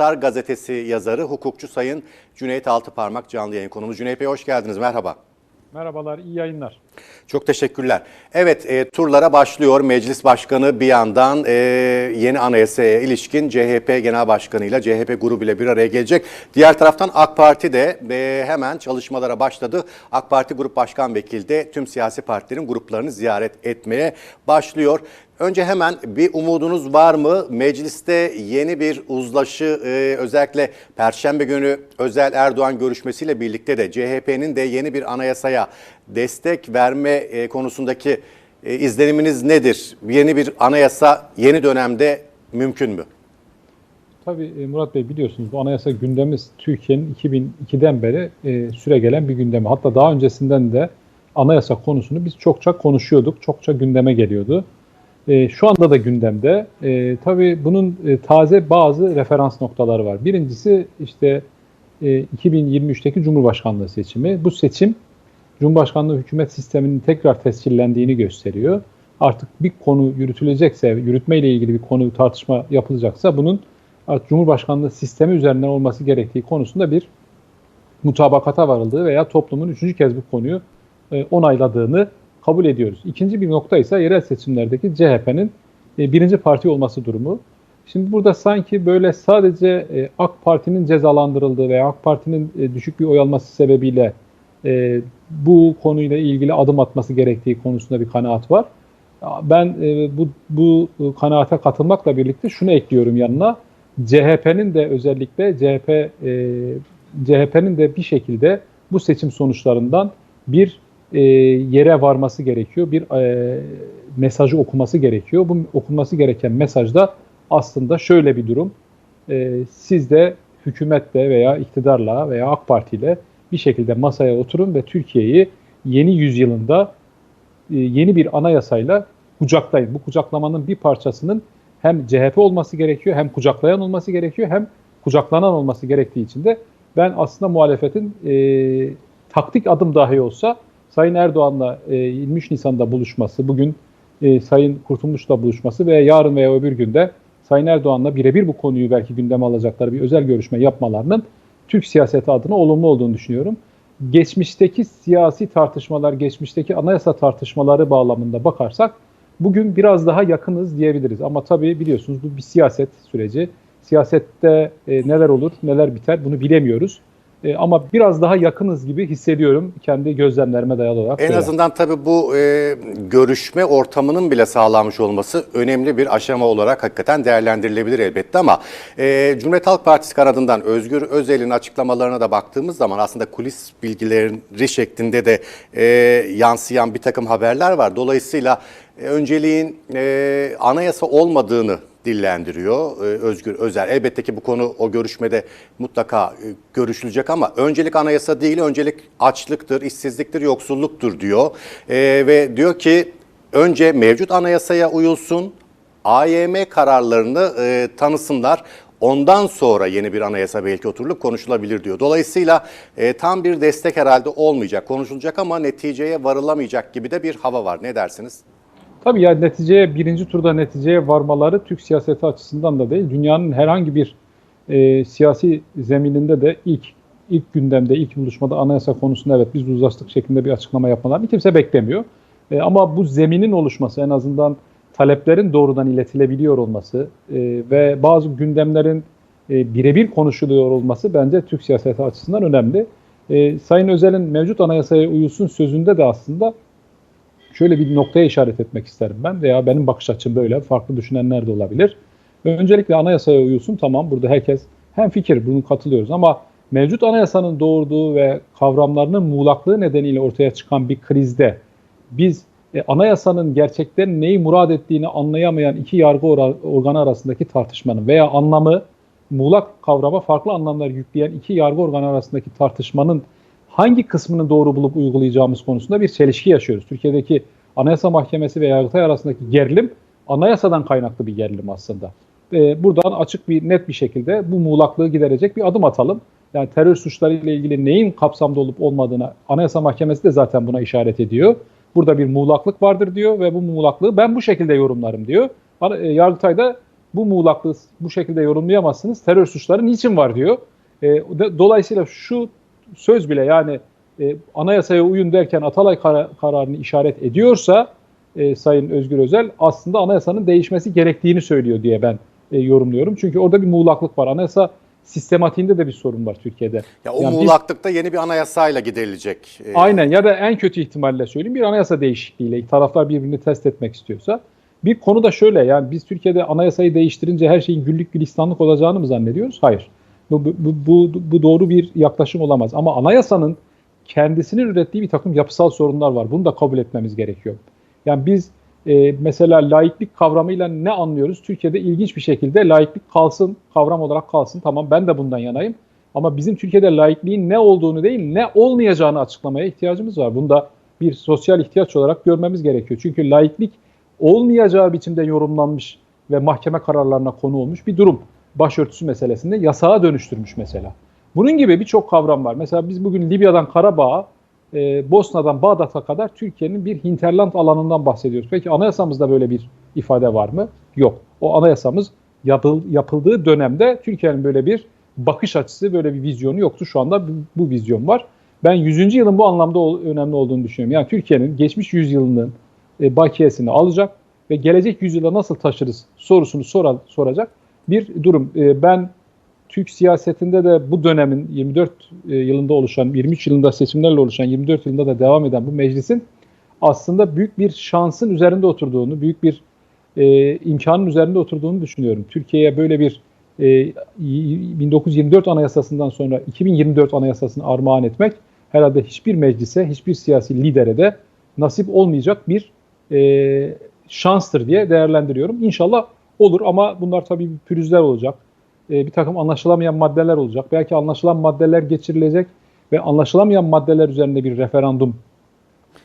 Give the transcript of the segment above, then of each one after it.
Star gazetesi yazarı, hukukçu Sayın Cüneyt Altıparmak canlı yayın konumuz. Cüneyt Bey hoş geldiniz, merhaba. Merhabalar, iyi yayınlar. Çok teşekkürler. Evet, e, turlara başlıyor. Meclis Başkanı bir yandan e, yeni anayasaya ilişkin CHP Genel Başkanı ile CHP grubu ile bir araya gelecek. Diğer taraftan AK Parti de e, hemen çalışmalara başladı. AK Parti Grup Başkan Vekili de tüm siyasi partilerin gruplarını ziyaret etmeye başlıyor. Önce hemen bir umudunuz var mı? Mecliste yeni bir uzlaşı e, özellikle Perşembe günü Özel Erdoğan görüşmesiyle birlikte de CHP'nin de yeni bir anayasaya destek verme e, konusundaki e, izleniminiz nedir? Yeni bir anayasa yeni dönemde mümkün mü? Tabii e, Murat Bey biliyorsunuz bu anayasa gündemimiz Türkiye'nin 2002'den beri e, süre gelen bir gündemi. Hatta daha öncesinden de anayasa konusunu biz çokça konuşuyorduk, çokça gündeme geliyordu. E, şu anda da gündemde. E, tabii bunun e, taze bazı referans noktaları var. Birincisi işte e, 2023'teki Cumhurbaşkanlığı seçimi. Bu seçim Cumhurbaşkanlığı hükümet sisteminin tekrar tescillendiğini gösteriyor. Artık bir konu yürütülecekse, yürütme ile ilgili bir konu tartışma yapılacaksa bunun Cumhurbaşkanlığı sistemi üzerinden olması gerektiği konusunda bir mutabakata varıldığı veya toplumun üçüncü kez bu konuyu e, onayladığını kabul ediyoruz. İkinci bir nokta ise yerel seçimlerdeki CHP'nin e, birinci parti olması durumu. Şimdi burada sanki böyle sadece e, AK Parti'nin cezalandırıldığı veya AK Parti'nin e, düşük bir oy alması sebebiyle e, bu konuyla ilgili adım atması gerektiği konusunda bir kanaat var. Ben e, bu, bu kanaate katılmakla birlikte şunu ekliyorum yanına. CHP'nin de özellikle CHP e, CHP'nin de bir şekilde bu seçim sonuçlarından bir e, yere varması gerekiyor. Bir e, mesajı okuması gerekiyor. Bu okunması gereken mesajda aslında şöyle bir durum. E, siz de hükümetle veya iktidarla veya AK Parti ile bir şekilde masaya oturun ve Türkiye'yi yeni yüzyılında e, yeni bir anayasayla kucaklayın. Bu kucaklamanın bir parçasının hem CHP olması gerekiyor, hem kucaklayan olması gerekiyor, hem kucaklanan olması gerektiği için de ben aslında muhalefetin e, taktik adım dahi olsa Sayın Erdoğan'la e, 23 Nisan'da buluşması, bugün e, Sayın Kurtulmuş'la buluşması ve yarın veya öbür günde Sayın Erdoğan'la birebir bu konuyu belki gündeme alacakları bir özel görüşme yapmalarının Türk siyaseti adına olumlu olduğunu düşünüyorum. Geçmişteki siyasi tartışmalar, geçmişteki anayasa tartışmaları bağlamında bakarsak bugün biraz daha yakınız diyebiliriz. Ama tabii biliyorsunuz bu bir siyaset süreci. Siyasette e, neler olur, neler biter bunu bilemiyoruz. E, ama biraz daha yakınız gibi hissediyorum kendi gözlemlerime dayalı olarak. En böyle. azından tabii bu e, görüşme ortamının bile sağlanmış olması önemli bir aşama olarak hakikaten değerlendirilebilir elbette ama e, Cumhuriyet Halk Partisi kanadından Özgür Özel'in açıklamalarına da baktığımız zaman aslında kulis bilgileri şeklinde de e, yansıyan bir takım haberler var. Dolayısıyla e, önceliğin e, anayasa olmadığını dillendiriyor e, Özgür Özel. Elbette ki bu konu o görüşmede mutlaka e, görüşülecek ama öncelik anayasa değil, öncelik açlıktır, işsizliktir, yoksulluktur diyor. E, ve diyor ki önce mevcut anayasaya uyulsun, AYM kararlarını e, tanısınlar. Ondan sonra yeni bir anayasa belki oturulup konuşulabilir diyor. Dolayısıyla e, tam bir destek herhalde olmayacak, konuşulacak ama neticeye varılamayacak gibi de bir hava var. Ne dersiniz? Tabii ya neticeye birinci turda neticeye varmaları Türk siyaseti açısından da değil, dünyanın herhangi bir e, siyasi zemininde de ilk ilk gündemde, ilk buluşmada anayasa konusunda evet biz uzlaştık şeklinde bir açıklama yapmalarını kimse beklemiyor. E, ama bu zeminin oluşması en azından taleplerin doğrudan iletilebiliyor olması e, ve bazı gündemlerin e, birebir konuşuluyor olması bence Türk siyaseti açısından önemli. E, Sayın Özel'in mevcut anayasaya uyulsun sözünde de aslında şöyle bir noktaya işaret etmek isterim ben veya benim bakış açım böyle, farklı düşünenler de olabilir. Öncelikle anayasaya uyulsun tamam burada herkes hem fikir bunu katılıyoruz ama mevcut anayasanın doğurduğu ve kavramlarının muğlaklığı nedeniyle ortaya çıkan bir krizde biz e, anayasanın gerçekten neyi murad ettiğini anlayamayan iki yargı organı arasındaki tartışmanın veya anlamı muğlak kavrama farklı anlamlar yükleyen iki yargı organı arasındaki tartışmanın hangi kısmını doğru bulup uygulayacağımız konusunda bir çelişki yaşıyoruz. Türkiye'deki Anayasa Mahkemesi ve Yargıtay arasındaki gerilim anayasadan kaynaklı bir gerilim aslında. Ee, buradan açık bir net bir şekilde bu muğlaklığı giderecek bir adım atalım. Yani terör suçları ile ilgili neyin kapsamda olup olmadığını Anayasa Mahkemesi de zaten buna işaret ediyor. Burada bir muğlaklık vardır diyor ve bu muğlaklığı ben bu şekilde yorumlarım diyor. Yargıtay da bu muğlaklığı bu şekilde yorumlayamazsınız. Terör suçları niçin var diyor. E, dolayısıyla şu söz bile yani e, anayasaya uyun derken Atalay kara- kararını işaret ediyorsa e, Sayın Özgür Özel aslında anayasanın değişmesi gerektiğini söylüyor diye ben e, yorumluyorum. Çünkü orada bir muğlaklık var. Anayasa sistematiğinde de bir sorun var Türkiye'de. Ya o Yani biz- muğlaklıkta yeni bir anayasayla giderilecek. Ee, Aynen ya da en kötü ihtimalle söyleyeyim bir anayasa değişikliğiyle taraflar birbirini test etmek istiyorsa. Bir konu da şöyle yani biz Türkiye'de anayasayı değiştirince her şeyin güllük gülistanlık olacağını mı zannediyoruz? Hayır. Bu, bu, bu, bu, doğru bir yaklaşım olamaz. Ama anayasanın kendisinin ürettiği bir takım yapısal sorunlar var. Bunu da kabul etmemiz gerekiyor. Yani biz e, mesela laiklik kavramıyla ne anlıyoruz? Türkiye'de ilginç bir şekilde laiklik kalsın, kavram olarak kalsın. Tamam ben de bundan yanayım. Ama bizim Türkiye'de laikliğin ne olduğunu değil, ne olmayacağını açıklamaya ihtiyacımız var. Bunu da bir sosyal ihtiyaç olarak görmemiz gerekiyor. Çünkü laiklik olmayacağı biçimde yorumlanmış ve mahkeme kararlarına konu olmuş bir durum. Başörtüsü meselesinde yasağa dönüştürmüş mesela. Bunun gibi birçok kavram var. Mesela biz bugün Libya'dan Karabağ'a, e, Bosna'dan Bağdat'a kadar Türkiye'nin bir hinterland alanından bahsediyoruz. Peki anayasamızda böyle bir ifade var mı? Yok. O anayasamız yapıl, yapıldığı dönemde Türkiye'nin böyle bir bakış açısı, böyle bir vizyonu yoktu. Şu anda bu, bu vizyon var. Ben 100. yılın bu anlamda ol- önemli olduğunu düşünüyorum. Yani Türkiye'nin geçmiş yüzyılının e, bakiyesini alacak ve gelecek yüzyıla nasıl taşırız sorusunu sora- soracak bir durum. E, ben Türk siyasetinde de bu dönemin 24 e, yılında oluşan, 23 yılında seçimlerle oluşan, 24 yılında da devam eden bu meclisin aslında büyük bir şansın üzerinde oturduğunu, büyük bir e, imkanın üzerinde oturduğunu düşünüyorum. Türkiye'ye böyle bir e, y- 1924 Anayasası'ndan sonra 2024 Anayasası'nı armağan etmek herhalde hiçbir meclise, hiçbir siyasi lidere de nasip olmayacak bir e, şanstır diye değerlendiriyorum. İnşallah olur ama bunlar tabii pürüzler olacak. E, bir takım anlaşılamayan maddeler olacak. Belki anlaşılan maddeler geçirilecek ve anlaşılamayan maddeler üzerinde bir referandum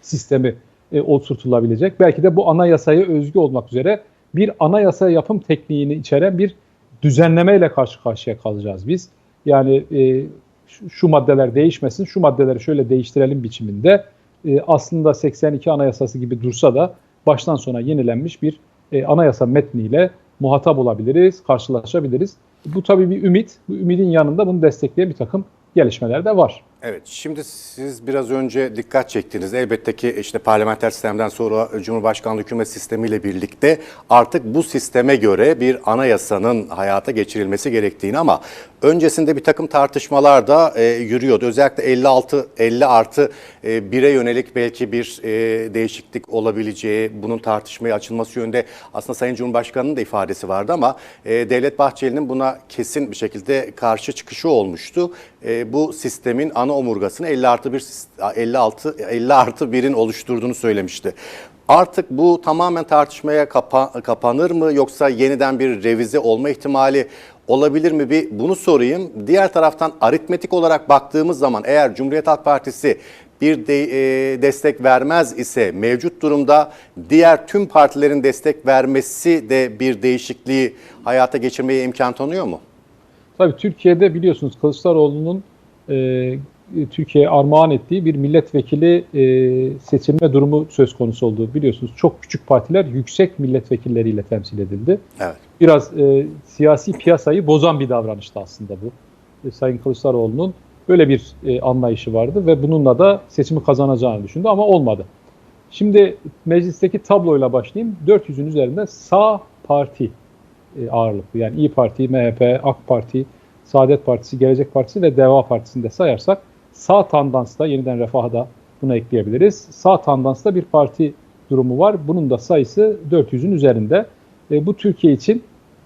sistemi e, oturtulabilecek. Belki de bu anayasaya özgü olmak üzere bir anayasa yapım tekniğini içeren bir düzenlemeyle karşı karşıya kalacağız biz. Yani e, şu, şu maddeler değişmesin, şu maddeleri şöyle değiştirelim biçiminde e, aslında 82 anayasası gibi dursa da baştan sona yenilenmiş bir e, anayasa metniyle muhatap olabiliriz, karşılaşabiliriz. Bu tabii bir ümit. Bu ümidin yanında bunu destekleyen bir takım gelişmeler de var. Evet, şimdi siz biraz önce dikkat çektiniz. Elbette ki işte parlamenter sistemden sonra Cumhurbaşkanlığı hükümet sistemiyle birlikte artık bu sisteme göre bir anayasanın hayata geçirilmesi gerektiğini ama öncesinde bir takım tartışmalar da e, yürüyordu. Özellikle 56 50 artı e, 1'e yönelik belki bir e, değişiklik olabileceği, bunun tartışmaya açılması yönünde aslında Sayın Cumhurbaşkanı'nın da ifadesi vardı ama e, Devlet Bahçeli'nin buna kesin bir şekilde karşı çıkışı olmuştu. E, bu sistemin ana omurgasını 50 artı 1 56 50 artı 1'in oluşturduğunu söylemişti. Artık bu tamamen tartışmaya kapa- kapanır mı yoksa yeniden bir revize olma ihtimali olabilir mi? Bir bunu sorayım. Diğer taraftan aritmetik olarak baktığımız zaman eğer Cumhuriyet Halk Partisi bir de, e, destek vermez ise mevcut durumda diğer tüm partilerin destek vermesi de bir değişikliği hayata geçirmeye imkan tanıyor mu? Tabii Türkiye'de biliyorsunuz Kılıçdaroğlu'nun e, Türkiye'ye armağan ettiği bir milletvekili e, seçilme durumu söz konusu olduğu biliyorsunuz. Çok küçük partiler yüksek milletvekilleriyle temsil edildi. Evet. Biraz e, siyasi piyasayı bozan bir davranıştı aslında bu. E, Sayın Kılıçdaroğlu'nun böyle bir e, anlayışı vardı ve bununla da seçimi kazanacağını düşündü ama olmadı. Şimdi meclisteki tabloyla başlayayım. 400'ün üzerinde sağ parti e, ağırlıklı. Yani İyi Parti, MHP, AK Parti, Saadet Partisi, Gelecek Partisi ve Deva Partisi'ni de sayarsak sağ tandansta yeniden refaha da buna ekleyebiliriz. Sağ tandansta bir parti durumu var. Bunun da sayısı 400'ün üzerinde. E, bu Türkiye için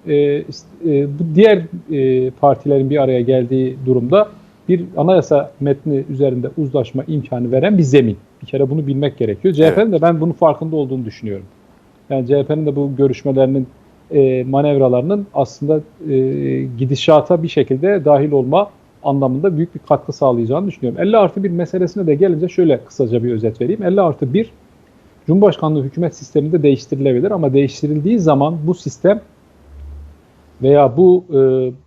e, e, bu diğer e, partilerin bir araya geldiği durumda bir anayasa metni üzerinde uzlaşma imkanı veren bir zemin. Bir kere bunu bilmek gerekiyor. CHP'nin de ben bunun farkında olduğunu düşünüyorum. Yani CHP'nin de bu görüşmelerinin e, manevralarının aslında e, gidişata bir şekilde dahil olma anlamında büyük bir katkı sağlayacağını düşünüyorum. 50 artı 1 meselesine de gelince şöyle kısaca bir özet vereyim. 50 artı 1 Cumhurbaşkanlığı hükümet sisteminde değiştirilebilir ama değiştirildiği zaman bu sistem veya bu e,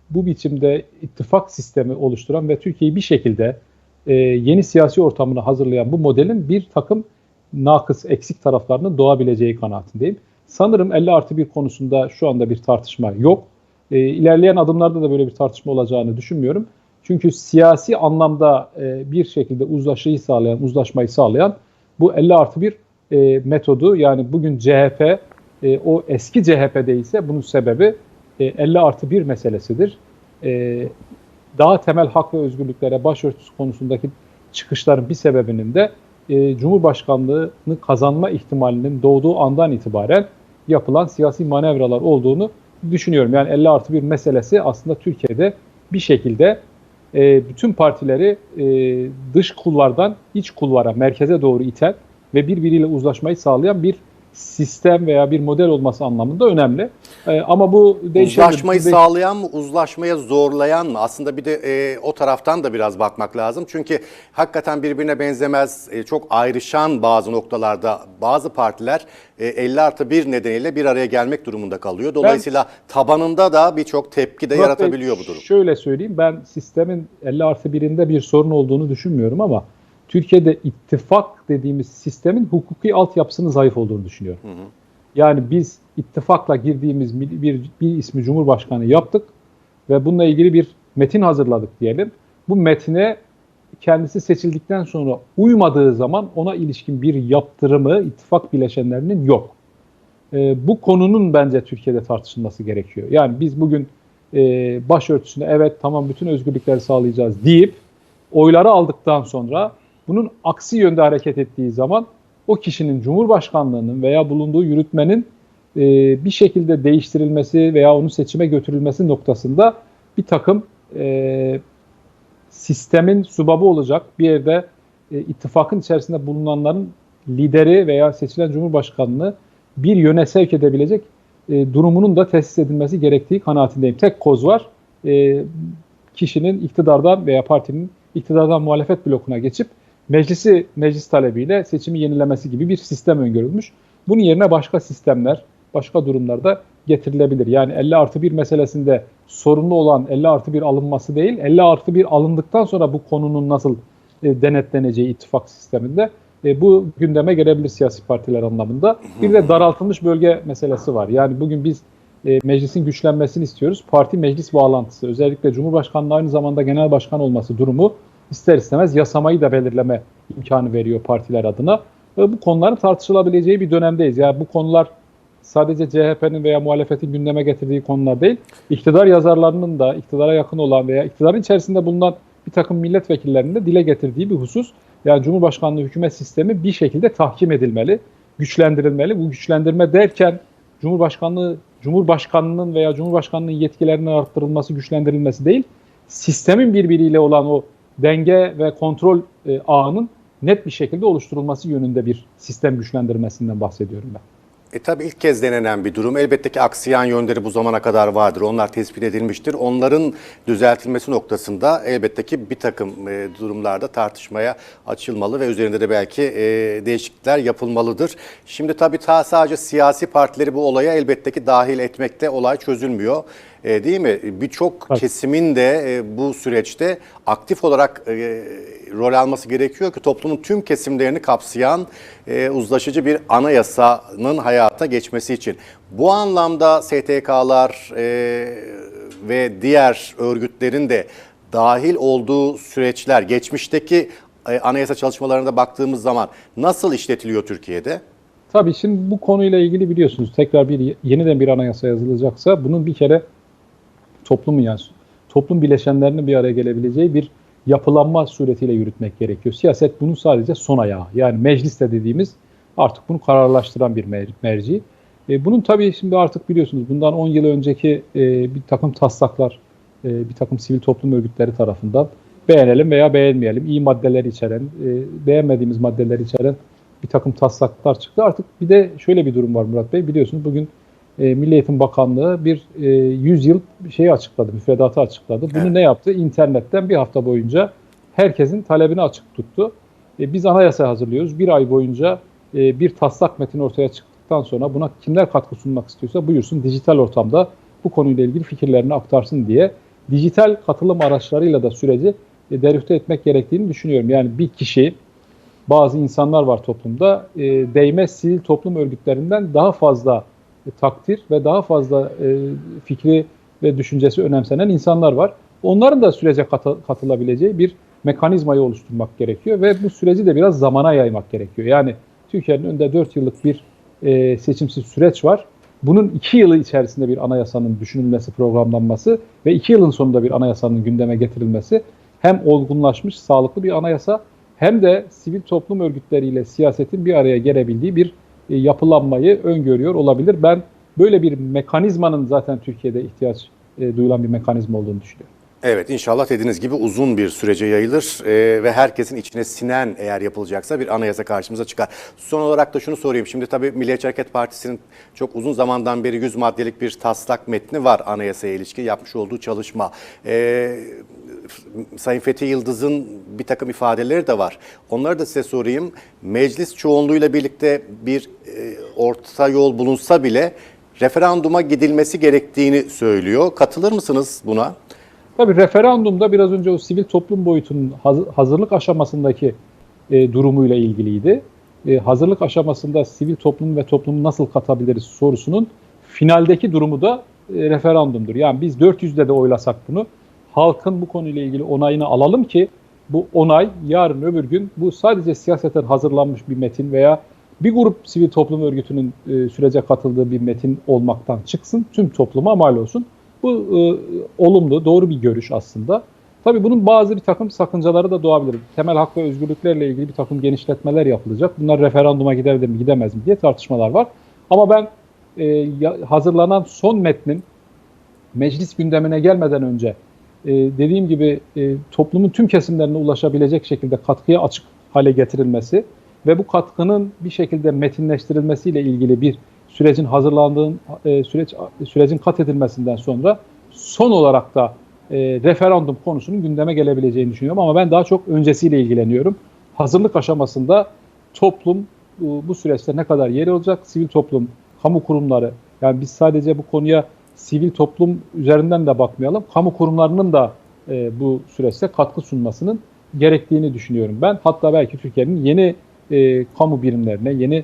bu biçimde ittifak sistemi oluşturan ve Türkiye'yi bir şekilde e, yeni siyasi ortamını hazırlayan bu modelin bir takım nakıs, eksik taraflarının doğabileceği kanaatindeyim. Sanırım 50 artı 1 konusunda şu anda bir tartışma yok. E, ilerleyen adımlarda da böyle bir tartışma olacağını düşünmüyorum. Çünkü siyasi anlamda e, bir şekilde uzlaşıyı sağlayan, uzlaşmayı sağlayan bu 50 artı 1 e, metodu yani bugün CHP e, o eski CHP değilse bunun sebebi e, 50 artı 1 meselesidir. E, daha temel hak ve özgürlüklere başörtüsü konusundaki çıkışların bir sebebinin de e, Cumhurbaşkanlığını kazanma ihtimalinin doğduğu andan itibaren yapılan siyasi manevralar olduğunu düşünüyorum. Yani 50 artı 1 meselesi aslında Türkiye'de bir şekilde e, bütün partileri e, dış kulvardan iç kulvara, merkeze doğru iten ve birbiriyle uzlaşmayı sağlayan bir sistem veya bir model olması anlamında önemli. E, ama bu değişebilir. Uzlaşmayı de- sağlayan mı, uzlaşmaya zorlayan mı? Aslında bir de e, o taraftan da biraz bakmak lazım. Çünkü hakikaten birbirine benzemez, e, çok ayrışan bazı noktalarda bazı partiler e, 50 artı 1 nedeniyle bir araya gelmek durumunda kalıyor. Dolayısıyla tabanında da birçok tepki de yaratabiliyor bu durum. Şöyle söyleyeyim ben sistemin 50 artı 1'inde bir sorun olduğunu düşünmüyorum ama Türkiye'de ittifak dediğimiz sistemin hukuki altyapısının zayıf olduğunu düşünüyorum. Yani biz ittifakla girdiğimiz bir, bir, bir ismi Cumhurbaşkanı yaptık ve bununla ilgili bir metin hazırladık diyelim. Bu metine kendisi seçildikten sonra uymadığı zaman ona ilişkin bir yaptırımı ittifak bileşenlerinin yok. Ee, bu konunun bence Türkiye'de tartışılması gerekiyor. Yani biz bugün e, başörtüsüne evet tamam bütün özgürlükleri sağlayacağız deyip oyları aldıktan sonra bunun aksi yönde hareket ettiği zaman o kişinin Cumhurbaşkanlığının veya bulunduğu yürütmenin e, bir şekilde değiştirilmesi veya onun seçime götürülmesi noktasında bir takım e, sistemin subabı olacak bir yerde e, ittifakın içerisinde bulunanların lideri veya seçilen Cumhurbaşkanlığı bir yöne sevk edebilecek e, durumunun da tesis edilmesi gerektiği kanaatindeyim. Tek koz var. E, kişinin iktidardan veya partinin iktidardan muhalefet blokuna geçip meclisi meclis talebiyle seçimi yenilemesi gibi bir sistem öngörülmüş. Bunun yerine başka sistemler, başka durumlarda getirilebilir. Yani 50 artı 1 meselesinde sorunlu olan 50 artı 1 alınması değil, 50 artı 1 alındıktan sonra bu konunun nasıl e, denetleneceği ittifak sisteminde e, bu gündeme gelebilir siyasi partiler anlamında. Bir de daraltılmış bölge meselesi var. Yani bugün biz e, meclisin güçlenmesini istiyoruz. Parti meclis bağlantısı özellikle Cumhurbaşkanlığı aynı zamanda genel başkan olması durumu ister istemez yasamayı da belirleme imkanı veriyor partiler adına. Bu konuların tartışılabileceği bir dönemdeyiz. Yani bu konular sadece CHP'nin veya muhalefetin gündeme getirdiği konular değil, iktidar yazarlarının da iktidara yakın olan veya iktidarın içerisinde bulunan bir takım milletvekillerinin de dile getirdiği bir husus. Yani Cumhurbaşkanlığı hükümet sistemi bir şekilde tahkim edilmeli, güçlendirilmeli. Bu güçlendirme derken Cumhurbaşkanlığı Cumhurbaşkanının veya Cumhurbaşkanının yetkilerinin arttırılması, güçlendirilmesi değil, sistemin birbiriyle olan o denge ve kontrol e, ağının net bir şekilde oluşturulması yönünde bir sistem güçlendirmesinden bahsediyorum ben. E tabii ilk kez denenen bir durum. Elbette ki aksiyan yönleri bu zamana kadar vardır. Onlar tespit edilmiştir. Onların düzeltilmesi noktasında elbette ki bir takım e, durumlarda tartışmaya açılmalı ve üzerinde de belki e, değişiklikler yapılmalıdır. Şimdi tabii ta sadece siyasi partileri bu olaya elbette ki dahil etmekte olay çözülmüyor. E, değil mi? Birçok Evet. kesimin de e, bu süreçte aktif olarak e, rol alması gerekiyor ki toplumun tüm kesimlerini kapsayan e, uzlaşıcı bir anayasanın hayata geçmesi için. Bu anlamda STK'lar e, ve diğer örgütlerin de dahil olduğu süreçler geçmişteki e, anayasa çalışmalarına baktığımız zaman nasıl işletiliyor Türkiye'de? Tabii şimdi bu konuyla ilgili biliyorsunuz tekrar bir yeniden bir anayasa yazılacaksa bunun bir kere toplumun yani toplum bileşenlerinin bir araya gelebileceği bir yapılanma suretiyle yürütmek gerekiyor. Siyaset bunun sadece son ayağı. Yani mecliste dediğimiz artık bunu kararlaştıran bir mer- merci. E, bunun tabii şimdi artık biliyorsunuz bundan 10 yıl önceki e, bir takım taslaklar, e, bir takım sivil toplum örgütleri tarafından beğenelim veya beğenmeyelim iyi maddeler içeren, e, beğenmediğimiz maddeler içeren bir takım taslaklar çıktı. Artık bir de şöyle bir durum var Murat Bey. Biliyorsunuz bugün e, Milli Eğitim Bakanlığı bir e, 100 yıl şeyi açıkladı, müfredatı açıkladı. Bunu Evet. ne yaptı? İnternetten bir hafta boyunca herkesin talebini açık tuttu. E, biz anayasa hazırlıyoruz. Bir ay boyunca e, bir taslak metin ortaya çıktıktan sonra buna kimler katkı sunmak istiyorsa buyursun dijital ortamda bu konuyla ilgili fikirlerini aktarsın diye dijital katılım araçlarıyla da süreci e, derüfte etmek gerektiğini düşünüyorum. Yani bir kişi bazı insanlar var toplumda e, değme sivil toplum örgütlerinden daha fazla takdir ve daha fazla e, fikri ve düşüncesi önemsenen insanlar var. Onların da sürece katı- katılabileceği bir mekanizmayı oluşturmak gerekiyor ve bu süreci de biraz zamana yaymak gerekiyor. Yani Türkiye'nin önünde 4 yıllık bir e, seçimsiz süreç var. Bunun 2 yılı içerisinde bir anayasanın düşünülmesi, programlanması ve 2 yılın sonunda bir anayasanın gündeme getirilmesi hem olgunlaşmış, sağlıklı bir anayasa hem de sivil toplum örgütleriyle siyasetin bir araya gelebildiği bir e, yapılanmayı öngörüyor olabilir. Ben böyle bir mekanizmanın zaten Türkiye'de ihtiyaç e, duyulan bir mekanizma olduğunu düşünüyorum. Evet inşallah dediğiniz gibi uzun bir sürece yayılır e, ve herkesin içine sinen eğer yapılacaksa bir anayasa karşımıza çıkar. Son olarak da şunu sorayım. Şimdi tabii Milliyetçi Hareket Partisi'nin çok uzun zamandan beri 100 maddelik bir taslak metni var anayasaya ilişkin yapmış olduğu çalışma. E, Sayın Fethi Yıldız'ın bir takım ifadeleri de var. Onları da size sorayım. Meclis çoğunluğuyla birlikte bir e, orta yol bulunsa bile referanduma gidilmesi gerektiğini söylüyor. Katılır mısınız buna? Tabii referandumda biraz önce o sivil toplum boyutunun haz- hazırlık aşamasındaki e, durumuyla ilgiliydi. E, hazırlık aşamasında sivil toplum ve toplumu nasıl katabiliriz sorusunun finaldeki durumu da e, referandumdur. Yani biz 400'de de oylasak bunu halkın bu konuyla ilgili onayını alalım ki bu onay yarın öbür gün bu sadece siyaseten hazırlanmış bir metin veya bir grup sivil toplum örgütünün e, sürece katıldığı bir metin olmaktan çıksın, tüm topluma mal olsun. Bu e, olumlu, doğru bir görüş aslında. Tabii bunun bazı bir takım sakıncaları da doğabilir. Temel hak ve özgürlüklerle ilgili bir takım genişletmeler yapılacak. Bunlar referanduma gidebilir mi, gidemez mi diye tartışmalar var. Ama ben e, hazırlanan son metnin meclis gündemine gelmeden önce e, dediğim gibi e, toplumun tüm kesimlerine ulaşabilecek şekilde katkıya açık hale getirilmesi ve bu katkının bir şekilde metinleştirilmesiyle ilgili bir sürecin hazırlandığın e, süreç sürecin kat edilmesinden sonra son olarak da e, referandum konusunun gündeme gelebileceğini düşünüyorum ama ben daha çok öncesiyle ilgileniyorum. Hazırlık aşamasında toplum bu, bu süreçte ne kadar yeri olacak? Sivil toplum, kamu kurumları yani biz sadece bu konuya sivil toplum üzerinden de bakmayalım. Kamu kurumlarının da e, bu süreçte katkı sunmasının gerektiğini düşünüyorum ben. Hatta belki Türkiye'nin yeni e, kamu birimlerine, yeni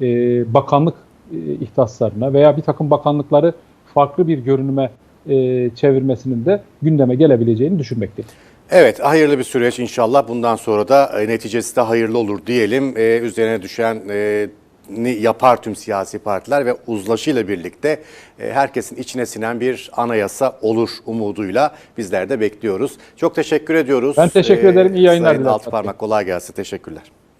e, bakanlık e, ihtisaslarına veya bir takım bakanlıkları farklı bir görünüme e, çevirmesinin de gündeme gelebileceğini düşünmekteyim. Evet, hayırlı bir süreç inşallah. Bundan sonra da e, neticesi de hayırlı olur diyelim. Ee, üzerine düşen e, ni yapar tüm siyasi partiler ve uzlaşıyla birlikte e, herkesin içine sinen bir anayasa olur umuduyla bizler de bekliyoruz. Çok teşekkür ediyoruz. Ben teşekkür ederim. İyi yayınlar Sayın. Altıparmak kolay gelsin. Teşekkürler.